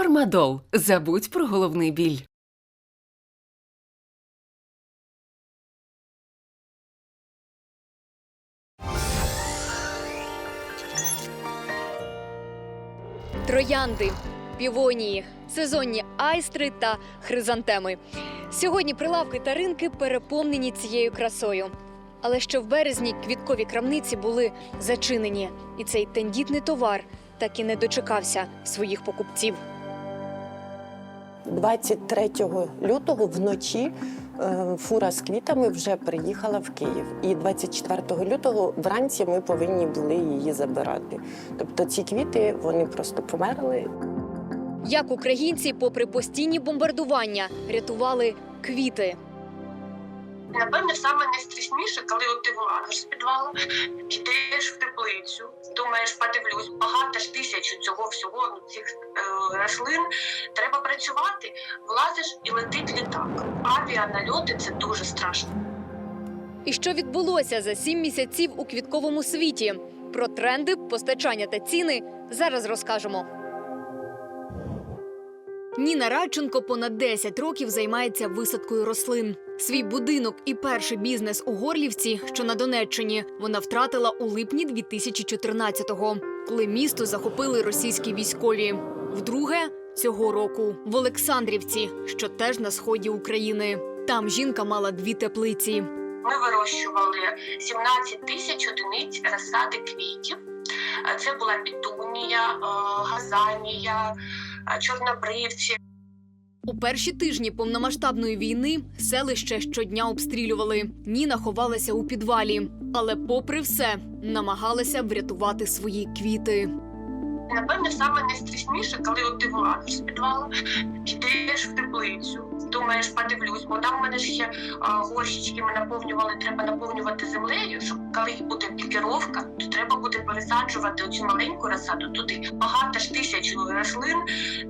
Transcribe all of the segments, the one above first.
Фармадол. Забудь про головний біль. Троянди, півонії, сезонні айстри та хризантеми. Сьогодні прилавки та ринки переповнені цією красою. Але ще в березні квіткові крамниці були зачинені, і цей тендітний товар так і не дочекався своїх покупців. 23 лютого вночі е, фура з квітами вже приїхала в Київ. І 24 лютого вранці ми повинні були її забирати. Тобто ці квіти вони просто померли. Як українці, попри постійні бомбардування, рятували квіти. Напевне, саме найстрашніше, коли от ти вилазиш з підвалу, йдеш в теплицю, думаєш, подивлюсь, багато ж тисяч цього всього, ну, цих е, рослин. Треба працювати, влазиш і летить літак. Авіанальоти це дуже страшно. І що відбулося за сім місяців у квітковому світі? Про тренди, постачання та ціни зараз розкажемо. Ніна Радченко понад 10 років займається висадкою рослин. Свій будинок і перший бізнес у Горлівці, що на Донеччині, вона втратила у липні 2014-го, коли місто захопили російські військові. Вдруге цього року в Олександрівці, що теж на сході України. Там жінка мала дві теплиці. Ми вирощували 17 тисяч одиниць розсади квітів. Це була пітунія, е, газанія, е, чорнобривці. У перші тижні повномасштабної війни селище щодня обстрілювали. Ніна ховалася у підвалі, але, попри все, намагалася врятувати свої квіти. Напевне, саме найстрашніше, коли от ти вилазиш з підвалу, йдеш в теплицю, думаєш, подивлюсь, бо там в мене ще горщички ми наповнювали, треба наповнювати землею, щоб коли буде пікіровка, то треба буде пересаджувати оцю маленьку розсаду туди. Багато ж тисяч рослин,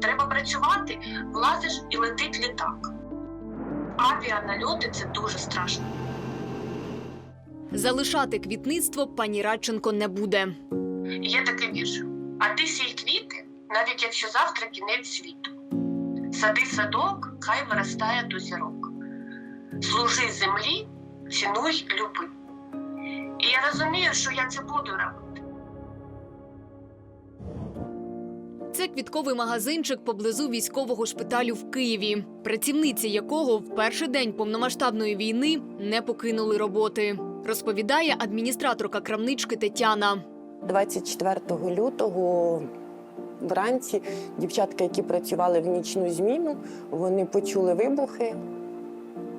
треба працювати, влазиш і летить літак. Авіанальоти це дуже страшно. Залишати квітництво пані Радченко не буде. Є такий вірш. А ти сій квіти, навіть якщо завтра кінець світу. Сади садок, хай виростає до зірок. Служи землі, цінуй, люби. І я розумію, що я це буду робити. Це квітковий магазинчик поблизу військового шпиталю в Києві, працівниці якого в перший день повномасштабної війни не покинули роботи. Розповідає адміністраторка крамнички Тетяна. 24 лютого вранці дівчатка, які працювали в нічну зміну, вони почули вибухи.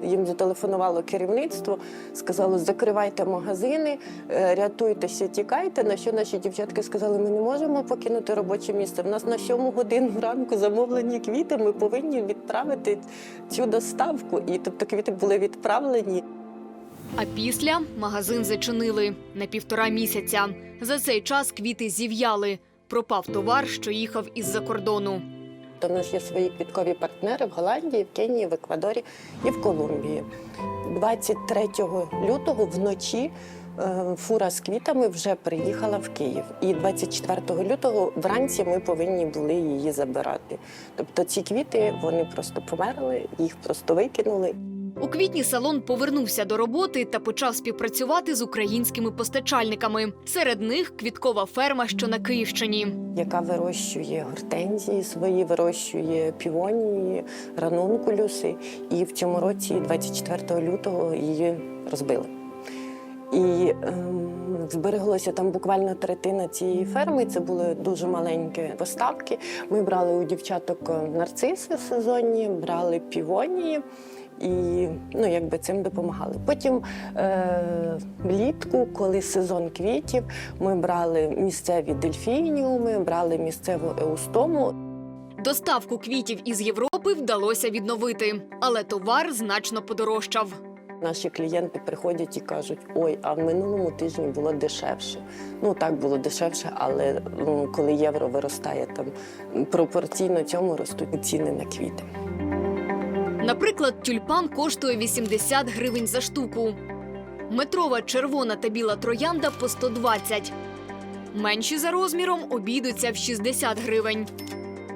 Їм зателефонувало керівництво, сказало, закривайте магазини, е, рятуйтеся, тікайте. На що наші дівчатки сказали, ми не можемо покинути робоче місце. В нас на 7 годину ранку замовлені квіти. Ми повинні відправити цю доставку. І тобто квіти були відправлені. А після магазин зачинили на півтора місяця. За цей час квіти зів'яли. Пропав товар, що їхав із-за кордону. В нас є свої квіткові партнери в Голландії, в Кенії, в Еквадорі і в Колумбії. 23 лютого вночі е, фура з квітами вже приїхала в Київ. І 24 лютого вранці ми повинні були її забирати. Тобто ці квіти вони просто померли, їх просто викинули. У квітні салон повернувся до роботи та почав співпрацювати з українськими постачальниками. Серед них квіткова ферма, що на Київщині. яка вирощує гортензії свої, вирощує півонії, ранункулюси. І в цьому році, 24 лютого, її розбили. І ем, збереглося там буквально третина цієї ферми. Це були дуже маленькі поставки. Ми брали у дівчаток нарциси сезонні, брали півонії. І ну, якби цим допомагали. Потім е, влітку, коли сезон квітів, ми брали місцеві дельфініуми, брали місцеву еустому. Доставку квітів із Європи вдалося відновити, але товар значно подорожчав. Наші клієнти приходять і кажуть: ой, а в минулому тижні було дешевше. Ну так було дешевше, але ну, коли євро виростає там пропорційно цьому ростуть ціни на квіти. Наприклад, тюльпан коштує 80 гривень за штуку. Метрова червона та біла троянда по 120. Менші за розміром обійдуться в 60 гривень.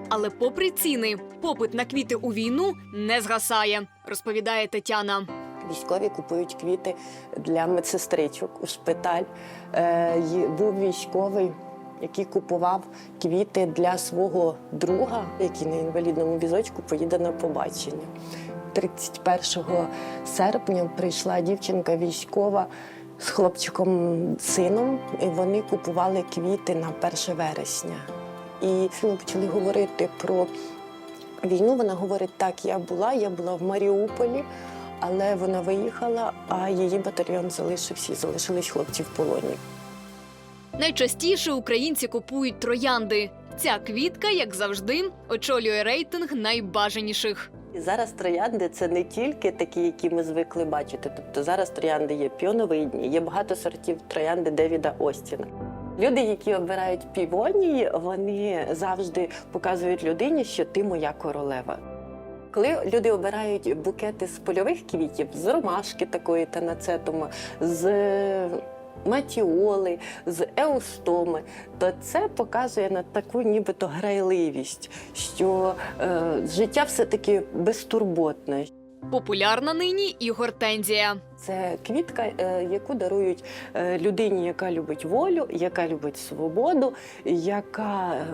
Але попри ціни, попит на квіти у війну не згасає, розповідає Тетяна. Військові купують квіти для медсестричок у шпиталь. Е, був військовий, який купував квіти для свого друга, який на інвалідному візочку поїде на побачення. 31 серпня прийшла дівчинка військова з хлопчиком сином, і вони купували квіти на 1 вересня. І ми почали говорити про війну. Вона говорить: так, я була, я була в Маріуполі, але вона виїхала, а її батальйон залишився і залишились хлопці в полоні. Найчастіше українці купують троянди. Ця квітка, як завжди, очолює рейтинг найбажаніших. Зараз троянди це не тільки такі, які ми звикли бачити. Тобто зараз троянди є піоновидні, є багато сортів троянди Девіда Остіна. Люди, які обирають півонії, вони завжди показують людині, що ти моя королева. Коли люди обирають букети з польових квітів, з ромашки такої та танацетума, з матіоли, з еустоми, то це показує на таку нібито грайливість, що е, життя все-таки безтурботне. Популярна нині і гортензія. Це квітка, е, яку дарують е, людині, яка любить волю, яка любить свободу, яка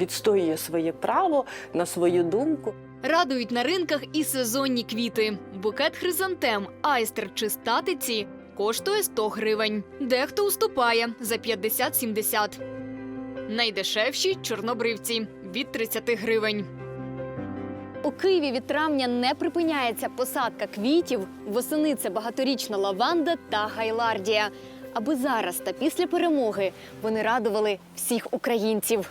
відстоює своє право на свою думку. Радують на ринках і сезонні квіти. Букет хризантем, айстер чи статиці коштує 100 гривень. Дехто уступає за 50-70. Найдешевші чорнобривці від 30 гривень. У Києві від травня не припиняється посадка квітів. Восени це багаторічна лаванда та гайлардія. Аби зараз та після перемоги вони радували всіх українців.